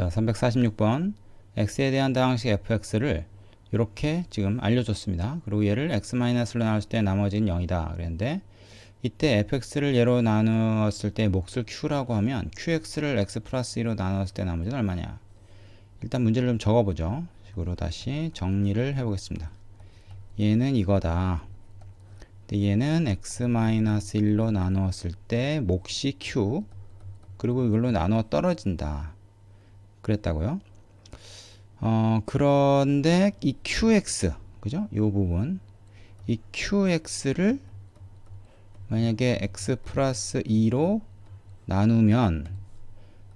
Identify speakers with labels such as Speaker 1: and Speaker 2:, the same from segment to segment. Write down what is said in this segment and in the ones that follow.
Speaker 1: 자, 346번 x에 대한 다항식 fx를 이렇게 지금 알려줬습니다. 그리고 얘를 x-로 나눴을 때 나머지는 0이다 그랬는데 이때 fx를 얘로 나누었을 때 몫을 q라고 하면 qx를 x 플러스 2로 나눴을 때 나머지는 얼마냐 일단 문제를 좀 적어보죠. 식으로 다시 정리를 해보겠습니다. 얘는 이거다. 근데 얘는 x-1로 나누었을 때 몫이 q 그리고 이걸로 나누어 떨어진다. 그랬다고요. 어, 그런데 이 qx, 그죠? 이 부분. 이 qx를 만약에 x 플러스 2로 나누면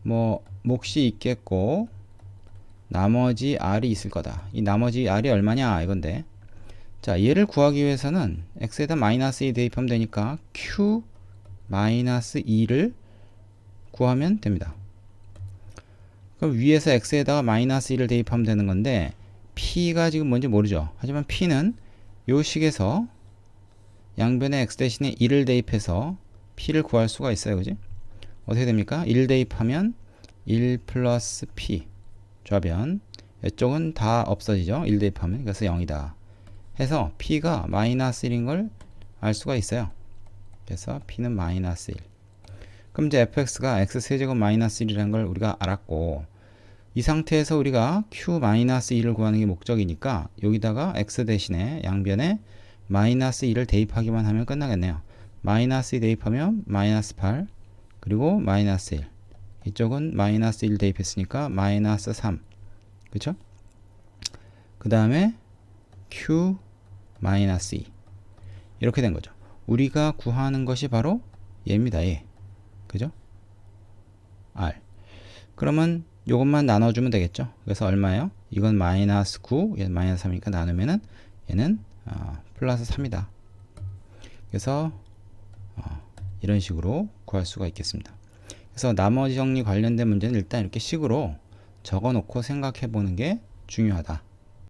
Speaker 1: 뭐 몫이 있겠고 나머지 r이 있을 거다. 이 나머지 r이 얼마냐 이건데. 자, 얘를 구하기 위해서는 x에다 마이너스 2 대입하면 되니까 q 마이너스 2를 구하면 됩니다. 그럼 위에서 x에다가 마이너스 1을 대입하면 되는 건데 p가 지금 뭔지 모르죠. 하지만 p는 요 식에서 양변에 x 대신에 1을 대입해서 p를 구할 수가 있어요. 그지? 어떻게 됩니까? 1 대입하면 1 플러스 p 좌변 이쪽은 다 없어지죠. 1 대입하면 그래서 0이다. 해서 p가 마이너스 1인 걸 알 수가 있어요. 그래서 p는 마이너스 1. 그럼 이제 fx가 x 세제곱 마이너스 1이라는 걸 우리가 알았고 이 상태에서 우리가 q 마이너스 2를 구하는 게 목적이니까 여기다가 x 대신에 양변에 마이너스 2를 대입하기만 하면 끝나겠네요. 마이너스 2 대입하면 마이너스 8 그리고 마이너스 1 이쪽은 마이너스 1 대입했으니까 마이너스 3 그쵸? 그 다음에 q 마이너스 2 이렇게 된 거죠. 우리가 구하는 것이 바로 얘입니다. 얘. 그죠? r. 그러면 요것만 나눠주면 되겠죠. 그래서 얼마예요? 이건 마이너스 9, 얘는 마이너스 3이니까 나누면은 얘는 어, 플러스 3이다. 그래서 어, 이런 식으로 구할 수가 있겠습니다. 그래서 나머지 정리 관련된 문제는 일단 이렇게 식으로 적어 놓고 생각해 보는 게 중요하다.